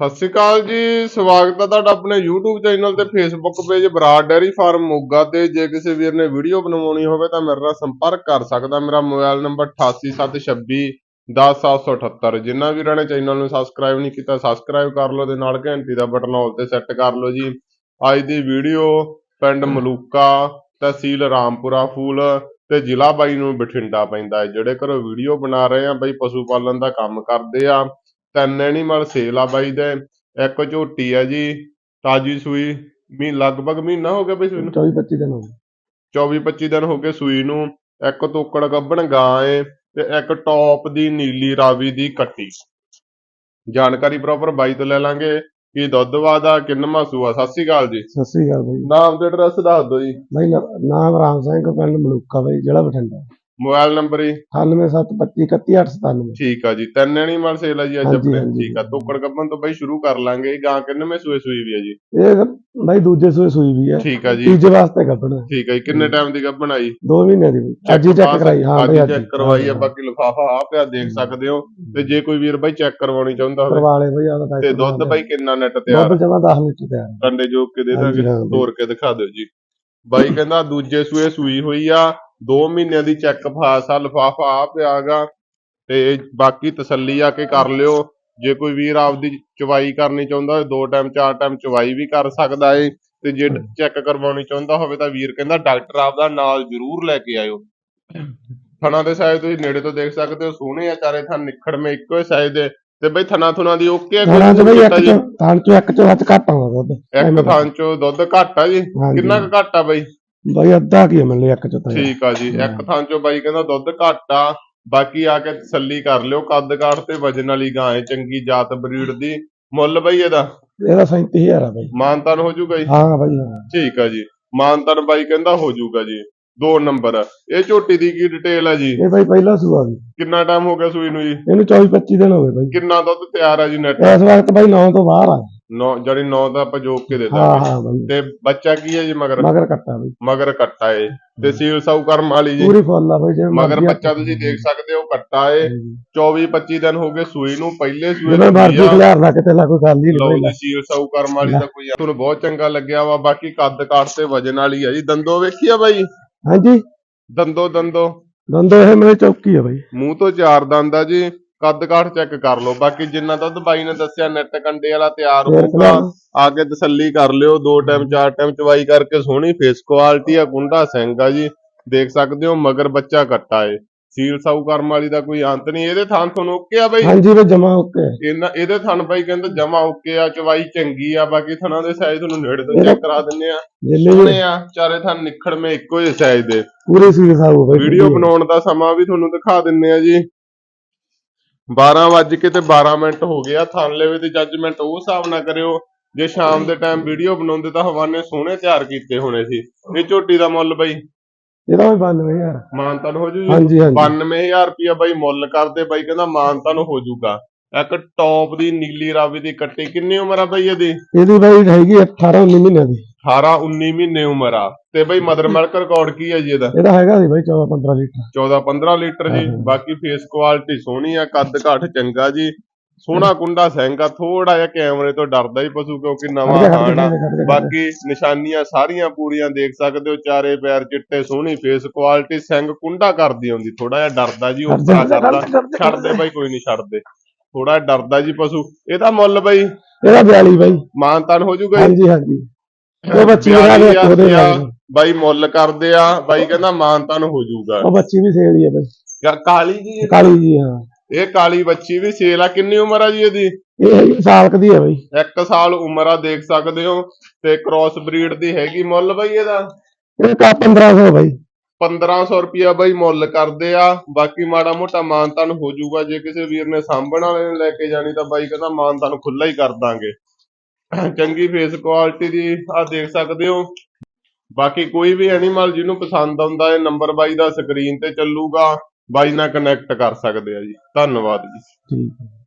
ਸਤਿ ਸ਼੍ਰੀ ਅਕਾਲ ਜੀ, ਸਵਾਗਤ ਹੈ ਤੁਹਾਡਾ ਆਪਣੇ YouTube ਚੈਨਲ ਤੇ Facebook page Brar dairy farm Moga ਤੇ। ਜੇ ਕਿਸੇ ਵੀਰ ਨੇ ਵੀਡੀਓ ਬਣਵਾਉਣੀ ਹੋਵੇ ਤਾਂ ਮੇਰੇ ਨਾਲ ਸੰਪਰਕ ਕਰ ਸਕਦਾ। ਮੇਰਾ ਮੋਬਾਈਲ ਨੰਬਰ 8876 10778 ਜਿਨ੍ਹਾਂ ਵੀਰਾਂ ਨੇ ਚੈਨਲ ਨੂੰ ਸਬਸਕ੍ਰਾਈਬ ਨਹੀਂ ਕੀਤਾ ਸਬਸਕ੍ਰਾਈਬ ਕਰ ਲਓ ਤੇ ਨਾਲ ਘੰਟੀ ਦਾ ਬਟਨ ਆਲ ਤੇ ਸੈੱਟ ਕਰ ਲਓ ਜੀ। ਅੱਜ ਦੀ ਵੀਡੀਓ ਪਿੰਡ ਮਲੂਕਾ, ਤਹਿਸੀਲ ਰਾਮਪੁਰਾ ਫੂਲ ਤੇ ਜ਼ਿਲ੍ਹਾ ਬਾਈ ਨੂੰ ਬਠਿੰਡਾ ਪੈਂਦਾ ਹੈ, ਜਿਹੜੇ ਘਰੋਂ ਵੀਡੀਓ ਬਣਾ ਰਹੇ ਆ, ਬਈ ਪਸ਼ੂ ਪਾਲਣ ਦਾ ਕੰਮ ਕਰਦੇ ਆ। ਤਿੰਨ ਐਨੀਮਲ ਸੇਲ ਆ ਬਾਈ ਦੇ ਇੱਕ ਝੋਟੀ ਆ ਜੀ ਤਾਜੀ ਸੂਈ ਮੀ ਲਗਭਗ ਮਹੀਨਾ ਹੋ ਗਿਆ ਬਈ ਸੂਈ ਨੂੰ? 24 25 ਦਿਨ ਹੋ ਗਏ। 24 25 ਦਿਨ ਹੋ ਗਏ ਸੂਈ ਨੂੰ ਇੱਕ ਤੋਕੜ ਗੱਭਣ ਗਾਂ ਏ ਤੇ ਇੱਕ ਟੌਪ ਦੀ ਨੀਲੀ ਰਾਵੀ ਦੀ ਕੱਟੀ। ਜਾਣਕਾਰੀ ਪ੍ਰੋਪਰ ਬਾਈ ਤੋਂ ਲੈ ਲਾਂਗੇ ਕੀ ਦੁੱਧ ਵਾਦਾ ਕਿੰਨਵਾਂ ਸੂਆ ਸਤਿ ਸ਼੍ਰੀ ਅਕਾਲ ਜੀ। ਸਤਿ ਸ੍ਰੀ ਅਕਾਲ ਬਾਈ। ਨਾਮ ਤੇ ਐਡਰੈਸ ਦੱਸ ਦਿਓ ਜੀ। ਬਾਈ ਨਾਮ ਰਾਮ ਸਿੰਘ ਪਿੰਡ ਮਲੂਕਾ ਬਾਈ ਜ਼ਿਲ੍ਹਾ ਬਠਿੰਡਾ। ਮੋਬਾਈਲ ਨੰਬਰ ਜੀ? 9775213897 ਠੀਕ ਆ ਜੀ ਤਿੰਨ ਐਨੀਮਲ ਸੇਲ ਆ ਜੀ ਅੱਜ ਹਾਂਜੀ, ਆਪਣੇ। ਹਾਂਜੀ। ਠੀਕ ਆ ਤੋਕੜ ਗੱਭਣ ਤੋਂ ਬਾਈ ਸ਼ੁਰੂ ਕਰ ਲਾਂਗੇ ਗਾਂ ਕਿੰਨਵੇਂ ਸੂਏ ਸੂਈ ਵੀ ਆ ਜੀ? ਇਹ ਬਾਈ ਦੂਜੇ ਸੂਏ ਸੂਈ ਵੀ ਹੈ ਠੀਕ ਆ ਜੀ। ਤੀਜੇ ਵਾਸਤੇ ਕੱਢਣਾ। ਠੀਕ ਹੈ ਜੀ ਕਿੰਨੇ ਟਾਈਮ ਦੀ ਗੱਭਣ ਆਈ? ਦੋ ਮਹੀਨੇ ਦੀ। ਬਾਈ ਅੱਜ ਹੀ ਚੈੱਕ ਕਰਾਈ। ਹਾਂ ਅੱਜ ਬਾਈ ਅੱਜ ਚੈੱਕ ਕਰਵਾਈ ਆ ਬਾਕੀ ਲਿਫਾਫਾ ਆ ਪਿਆ ਦੇਖ ਸਕਦੇ ਹੋ। ਤੇ ਜੇ ਕੋਈ ਵੀਰ ਬਾਈ ਚੈੱਕ ਕਰਵਾਉਣੀ ਚਾਹੁੰਦਾ ਹੋਵੇ। ਕਰਵਾ ਲੈ ਬਾਈ ਆਦਾ ਤੇ ਦੁੱਧ ਬਾਈ ਕਿੰਨਾ ਨੈਟ ਤਿਆਰ ਦੁੱਧ ਜਮਾ 10 ਲੀਟਰ ਤਿਆਰ। ਕੰਡੇ ਜੋਕ ਕੇ ਦੇ ਹਾਂਜੀ, ਦਾਂਗੇ। ਤੋੜ ਕੇ ਦਿਖਾ ਦਿਓ ਜੀ। ਬਾਈ ਕਹਿੰਦਾ ਦੂਜੇ ਸੂਏ ਸੂਈ ਹੋਈ ਆ 2 ਮਹੀਨਿਆਂ ਦੀ ਚੈੱਕ ਫਾਸ ਆ ਲਿਫਾਫਾ ਆ ਪਿਆਗਾ ਤੇ ਬਾਕੀ ਤਸੱਲੀ ਆ ਕੇ ਕਰ ਲਿਓ। ਜੇ ਕੋਈ ਵੀਰ ਆਪਦੀ ਚਵਾਈ ਕਰਨੀ ਚਾਹੁੰਦਾ ਦੋ ਟਾਈਮ ਚਾਰ ਟਾਈਮ ਚਵਾਈ ਵੀ ਕਰ ਸਕਦਾ ਏ। ਤੇ ਜੇ ਚੈੱਕ ਕਰਵਾਉਣੀ ਚਾਹੁੰਦਾ ਹੋਵੇ ਤਾਂ ਵੀਰ ਕਹਿੰਦਾ ਡਾਕਟਰ ਆਪਦਾ ਨਾਲ ਜ਼ਰੂਰ ਲੈ ਕੇ ਆਇਓ। ਥਣਾ ਦੇ ਸਾਈਜ਼ ਤੁਸੀਂ ਨੇੜੇ ਤੋਂ ਦੇਖ ਸਕਦੇ ਹੋ ਸੋਹਣੇ ਆ ਚਾਰੇ ਥਣ ਨਿਖੜਵੇਂ ਇੱਕੋ ਹੀ ਸਾਈਜ਼ ਦੇ। ਤੇ ਬਈ ਥਣਾ ਥੁਣਾ ਦੀ ਓਕੇ ਥਾਣਾ ਚ ਬਾਈ ਇੱਕ ਥਾਣ ਚੋਂ ਇੱਕ ਚੋਂ ਹੱਥ ਘੱਟ ਆਉਂਦਾ ਦੁੱਧ। ਇੱਕ ਥਾਂ ਚੋਂ ਦੁੱਧ ਘੱਟ ਆ ਜੀ। ਕਿੰਨਾ ਕੁ ਘੱਟ ਆ ਬਾਈ? ਬਾਈ ਅੱਧਾ ਕੀ ਮਿਲ ਲਿਆ ਇੱਕ ਚੋਂ ਤਾਂ ਠੀਕ ਆ ਜੀ ਇੱਕ ਥਾਂ ਚੋਂ ਬਾਈ ਕਹਿੰਦਾ ਦੁੱਧ ਘੱਟ ਆ ਬਾਕੀ ਆ ਕੇ ਤਸੱਲੀ ਕਰ ਲਿਓ ਕੱਦ ਕਾਠ ਤੇ ਵਜਨ ਵਾਲੀ ਗਾਂ ਹੈ ਚੰਗੀ ਜਾਤ ਬਰੀਡ ਦੀ। ਮੁੱਲ ਬਈ ਇਹਦਾ? ਇਹਦਾ 37000 ਆ ਬਾਈ। ਮਾਨਤਨ ਹੋ ਜਾਊਗਾ ਜੀ? ਹਾਂ ਬਾਈ ਹਾਂ। ਠੀਕ ਆ ਜੀ। ਮਾਨਤਨ ਬਾਈ ਕਹਿੰਦਾ ਹੋ ਜਾਊਗਾ ਜੀ। ਦੋ ਨੰਬਰ। ਇਹ ਝੋਟੀ ਦੀ ਕੀ ਡਿਟੇਲ ਆ ਜੀ? ਇਹ ਬਾਈ ਪਹਿਲਾ ਸੂਆ ਵੀ ਕਿੰਨਾ ਟਾਈਮ ਹੋ ਗਿਆ ਸੂਈ ਨੂੰ ਜੀ? ਇਹਨੂੰ 24 25 ਦਿਨ ਹੋ ਗਏ ਬਾਈ। ਕਿੰਨਾ ਦੁੱਧ ਤਿਆਰ ਆ ਜੀ ਨੈਟ ਇਸ ਵਕਤ ਬਾਈ 9 ਤੋਂ ਬਾਹਰ ਆ। ਨੌ ਜਿਹੜੀ 9 ਦਾ ਆਪਾਂ ਜੋਕ ਕੇ ਦੇ ਹਾਂ ਦਾਂਗੇ। ਹਾਂ ਬਾਈ। ਤੇ ਬੱਚਾ ਕੀ ਹੈ ਜੀ ਮਗਰ? ਮਗਰ ਕੱਟਾ ਬਾਈ। ਮਗਰ ਕੱਟਾ ਏ। ਤੇ ਸੀਲ ਸਾਊ ਕਰਮ ਵਾਲੀ ਜੀ। ਪੂਰੀ ਫੁੱਲ ਆ ਬਾਈ ਜੇ ਮਗਰ ਬੱਚਾ ਤੁਸੀਂ ਦੇਖ ਸਕਦੇ ਹੋ ਕੱਟਾ ਏ। 24 25 ਦਿਨ ਹੋ ਗਏ ਸੂਈ ਨੂੰ ਪਹਿਲੇ ਜਿਵੇਂ ਨੂੰ ਮਰਜ਼ੀ ਸੂਈ ਆ। ਖਿਲਾਰ ਦਾ ਕਿਤੇ ਲਾ ਕੋਈ ਗੱਲ ਹੀ ਲਓ ਨਹੀਂ ਜੀ ਸੀਲ ਸਾਊ ਕਰਮ ਵਾਲੀ ਦਾ ਕੋਈ ਤੁਹਾਨੂੰ ਬਹੁਤ ਚੰਗਾ ਲੱਗਿਆ ਵਾ ਬਾਕੀ ਕੱਦ ਕਾਠ ਤੇ ਵਜਨ ਵਾਲੀ ਆ ਜੀ। ਦੰਦੋ ਵੇਖੀ ਆ ਬਾਈ? ਹਾਂਜੀ। ਦੰਦੋ ਦੰਦੋ। ਦੰਦੋ ਇਹ ਮੇਰੇ ਚੌਕੀ ਆ ਬਾਈ। ਮੂੰਹ ਤੋਂ ਚਾਰ ਦੰਦ ਆ ਜੀ। ਕੱਦ ਕਾਠ ਚੈੱਕ ਕਰ ਲਓ। ਬਾਕੀ ਜਿੰਨਾ ਦੁੱਧ ਬਾਈ ਨੇ ਦੱਸਿਆ ਨੈਟ ਕੰਡੇ ਵਾਲਾ ਤਿਆਰ ਹੋਊਗਾ। ਆ ਕੇ ਤਸੱਲੀ ਕਰ ਲਿਓ। ਦੋ ਟਾਈਮ ਚਾਰ ਟਾਈਮ ਚਵਾਈ ਕਰਕੇ ਸੋਹਣੀ ਫੇਸ ਕੁਆਲਿਟੀ ਆ ਗੁੰਡਾ ਸਿੰਘ ਆ ਜੀ। ਦੇਖ ਸਕਦੇ ਹੋ ਮਗਰ ਬੱਚਾ ਕੱਟਾ ਏ। ਸੀਲ ਸਾਊ ਕਰਮ ਵਾਲੀ ਦਾ ਕੋਈ ਅੰਤ ਨਹੀਂ। ਇਹਦੇ ਥਾਂ ਤੁਹਾਨੂੰ ਓਕੇ ਆ ਬਾਈ? ਹਾਂਜੀ ਵੇ ਜਮਾ ਓਕੇ ਇਹਨਾਂ ਇਹਦੇ ਥਣ ਬਾਈ ਕਹਿੰਦੇ ਜਮਾ ਓਕੇ ਆ ਚਵਾਈ ਚੰਗੀ ਆ। ਬਾਕੀ ਥਣਾਂ ਦੇ ਸਾਈਜ਼ ਤੁਹਾਨੂੰ ਨੇੜੇ ਤੋਂ ਚੈੱਕ ਕਰਾ ਦਿੰਨੇ ਆ। ਜਿੰਨੇ ਆ ਚਾਰੇ ਥਣ ਨਿਖੜਵੇਂ ਇੱਕੋ ਜਿਹੇ ਸਾਈਜ਼ ਦੇ। ਪੂਰੀ ਸੀਰੀਅਸ ਆਊ ਬਾਈ ਵੀਡੀਓ ਬਣਾਉਣ ਦਾ ਸਮਾਂ ਵੀ ਤੁਹਾਨੂੰ ਦਿਖਾ ਦਿੰਨੇ ਆ ਜੀ। 12 ਵੱਜ ਕੇ ਤੇ 12 ਮਿੰਟ ਹੋ ਗਿਆ ਥਣ ਲੈਵੇ ਦੀ ਜੱਜਮੈਂਟ ਉਹ ਹਿਸਾਬ ਨਾਲ ਕਰਿਓ। ਜੇ ਸ਼ਾਮ ਦੇ ਟਾਈਮ ਵੀਡੀਓ ਬਣਾਉਂਦੇ ਤਾਂ ਹਵਾਨੇ ਸੋਹਣੇ ਤਿਆਰ ਕੀਤੇ ਹੋਣੇ ਸੀ। ਇਹ ਝੋਟੀ ਦਾ ਮੁੱਲ ਬਾਈ? ਇਹਦਾ ਵੀ 92000 ਮਾਨਤਨ ਹੋ ਜੂ ਜੀ? ਹਾਂਜੀ ਹਾਂਜੀ। 92000 ਰੁਪਇਆ ਬਾਈ ਮੁੱਲ ਕਰਦੇ ਬਾਈ ਕਹਿੰਦਾ ਮਾਨਤਨ ਹੋ ਜੂਗਾ। ਇੱਕ ਟੌਪ ਦੀ ਨੀਲੀ ਰਾਵੀ ਦੀ ਕੱਟੀ ਕਿੰਨੀ ਉਮਰ ਆ ਬਾਈ ਇਹਦੀ? ਇਹਦੀ ਬਾਈ ਹੈਗੀ 18 19 ਮਹੀਨਿਆਂ ਦੀ। 18 19 ਮਹੀਨੇ ਉਮਰ ਆ। ਤੇ ਬਾਈ ਮਦਰ ਮਿਲਕ ਰਿਕਾਰਡ ਕੀ ਹੈ ਜੀ ਇਹਦਾ? ਇਹਦਾ ਹੈਗਾ ਸੀ ਬਾਈ 14 15 ਲੀਟਰ। 14 15 ਲੀਟਰ ਜੀ। ਬਾਕੀ ਫੇਸ ਕੁਆਲਿਟੀ ਸੋਹਣੀ ਆ ਕੱਦ ਕਾਠ ਚੰਗਾ ਜੀ। ਸੋਹਣਾ ਕੁੰਡਾ ਸਿੰਘ ਆ ਥੋੜਾ ਜਿਹਾ ਕੈਮਰੇ ਤੋਂ ਡਰਦਾ ਹੀ ਪਸ਼ੂ ਕਿਉਂਕਿ ਨਵਾਂ ਖੜ ਜਾ, ਖੜ ਹਾਣ ਜਾ, ਆ ਖੜ ਜਾ, ਖੜ ਜਾ। ਬਾਕੀ ਨਿਸ਼ਾਨੀਆਂ ਸਾਰੀਆਂ ਪੂਰੀਆਂ ਦੇਖ ਸਕਦੇ ਹੋ ਚਾਰੇ ਪੈਰ ਚਿੱਟੇ ਸੋਹਣੀ ਫੇਸ ਕੁਆਲਿਟੀ ਸਿੰਘ ਕੁੰਡਾ ਕਰਦੀ ਆਉਂਦੀ ਥੋੜਾ ਜਿਹਾ ਡਰਦਾ ਜੀ ਉਹ ਕਰਦਾ ਖੜ ਜਾ, ਖੜ ਜਾ। ਛੱਡ ਦੇ ਬਾਈ ਕੋਈ ਨਹੀਂ ਛੱਡ ਦੇ ਥੋੜਾ ਡਰਦਾ ਜੀ ਪਸ਼ੂ। ਇਹਦਾ ਮੁੱਲ ਬਾਈ ਇਹਦਾ 42 ਬਾਈ। ਮਾਨਤਾਨ ਹੋ ਜੂਗਾ ਜੀ? ਹਾਂਜੀ ਹਾਂਜੀ। ਉਹ ਬੱਚੀ ਦਾ 42,000 ਉਹਦੇ ਨਾਲ। ਬਾਈ ਮੁੱਲ ਕਰਦੇ ਆ ਬਾਈ ਕਹਿੰਦਾ ਮਾਨਤਾਨ ਹੋ ਜੂਗਾ ਉਹ ਬੱਚੀ ਵੀ ਸੇਲ ਹੀ ਆ ਬਾਈ ਯਾ ਕਾਲੀ ਜੀ ਇਹ- ਕਾਲੀ ਜੀ ਹਾਂ। ਇਹ ਕਾਲੀ ਬੱਚੀ ਵੀ ਸੇਲ ਆ ਕਿੰਨੀ ਉਮਰ ਆ ਜੀ ਇਹਦੀ? ਇਹ ਹੈਗੀ ਸਾਲ ਕੁ ਦੀ ਆ ਬਾਈ। ਇੱਕ ਸਾਲ ਉਮਰ ਆ ਦੇਖ ਸਕਦੇ ਹੋ। ਤੇ ਕ੍ਰਾਸ ਬਰੀਡ ਦੀ ਹੈਗੀ ਮੁੱਲ ਬਾਈ ਇਹਦਾ? ਇਹ ਕਾ 1500 ਬਾਈ। 1500 ਰੁਪਿਆ ਬਾਈ ਮੁੱਲ ਕਰਦੇ ਆ। ਬਾਕੀ ਮਾੜਾ ਮੋਟਾ ਮਾਨਤਾਨ ਹੋ ਜਾਊਗਾ ਜੇ ਕਿਸੇ ਵੀਰ ਨੇ ਸਾਂਭਣ ਵਾਲੇ ਨੇ ਲੈ ਕੇ ਜਾਣੀ ਤਾਂ ਬਾਈ ਕਹਿੰਦਾ ਮਾਨਤਾਨ ਖੁੱਲਾ ਹੀ ਕਰ ਦਾਂਗੇ। ਚੰਗੀ ਫੇਸ ਕੁਆਲਿਟੀ ਦੀ ਆ ਦੇਖ ਸਕਦੇ ਹੋ। ਬਾਕੀ ਕੋਈ ਵੀ ਐਨੀਮਲ ਜਿਹਨੂੰ ਪਸੰਦ ਆਉਂਦਾ ਹੈ ਨੰਬਰ ਬਾਈ ਦਾ ਸਕਰੀਨ ਤੇ ਚੱਲੂਗਾ। ਬਾਈ ਨਾਲ ਕਨੈਕਟ ਕਰ ਸਕਦੇ ਆ ਜੀ। ਧੰਨਵਾਦ ਜੀ। ਠੀਕ